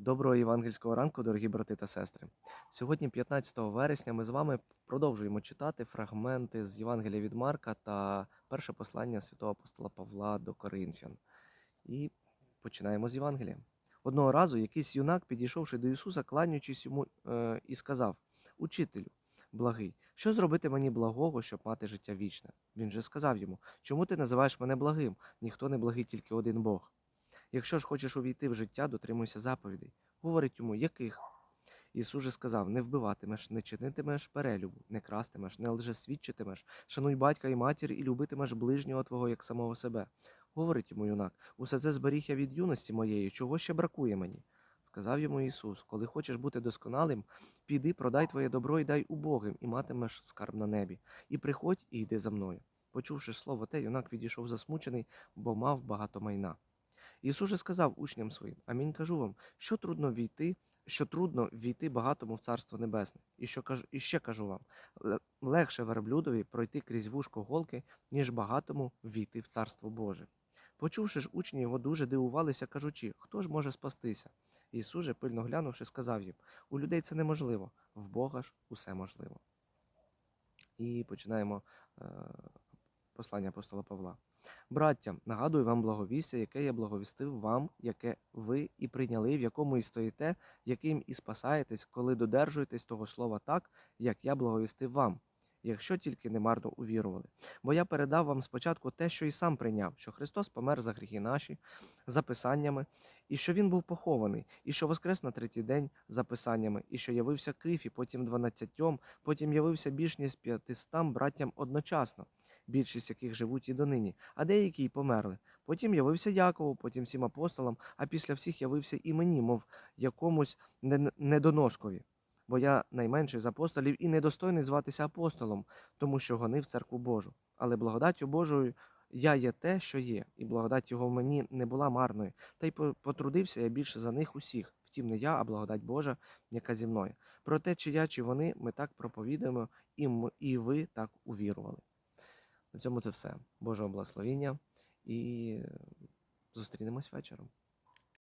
Доброго євангельського ранку, дорогі брати та сестри. Сьогодні, 15 вересня, ми з вами продовжуємо читати фрагменти з Євангелія від Марка та перше послання святого апостола Павла до Коринфян. І починаємо з Євангелія. Одного разу якийсь юнак, підійшовши до Ісуса, кланяючись йому, е, і сказав: Учителю, благий, що зробити мені благого, щоб мати життя вічне? Він же сказав йому: Чому ти називаєш мене благим? Ніхто не благий, тільки один Бог. Якщо ж хочеш увійти в життя, дотримуйся заповідей. Говорить йому, яких? Ісус же сказав: не вбиватимеш, не чинитимеш перелюбу, не крастимеш, не лжесвідчитимеш, шануй батька і матір, і любитимеш ближнього твого як самого себе. Говорить йому юнак, усе це зберіг я від юності моєї, чого ще бракує мені? Сказав йому Ісус: Коли хочеш бути досконалим, піди, продай твоє добро і дай убогим, і матимеш скарб на небі. І приходь і йди за мною. Почувши слово те, юнак відійшов засмучений, бо мав багато майна. Ісус же сказав учням своїм: Амінь кажу вам, що трудно війти, що трудно війти багатому в царство небесне. І що кажу, і ще кажу вам: легше верблюдові пройти крізь вушко голки, ніж багатому війти в царство Боже. Почувши ж учні його дуже дивувалися, кажучи, хто ж може спастися? Ісус же, пильно глянувши, сказав їм: у людей це неможливо, в Бога ж усе можливо. І починаємо е, послання апостола Павла. Браття, нагадую вам благовістя, яке я благовістив вам, яке ви і прийняли, в якому і стоїте, яким і спасаєтесь, коли додержуєтесь того слова так, як я благовістив вам, якщо тільки не марно увірували. Бо я передав вам спочатку те, що і сам прийняв, що Христос помер за гріхи наші, за писаннями, і що Він був похований, і що воскрес на третій день за писаннями, і що явився Кифі, потім дванадцятьом, потім явився більш ніж п'ятистам браттям одночасно більшість яких живуть і донині, а деякі й померли. Потім явився Якову, потім всім апостолам, а після всіх явився і мені, мов якомусь недоноскові. Бо я найменший з апостолів і недостойний зватися апостолом, тому що гонив церкву Божу. Але благодаттю Божою я є те, що є, і благодать його в мені не була марною, та й потрудився я більше за них усіх. Втім, не я, а благодать Божа, яка зі мною. Проте, чи я, чи вони, ми так проповідуємо, і, м- і ви так увірували. На цьому це все. Божого благословіння і зустрінемось вечором.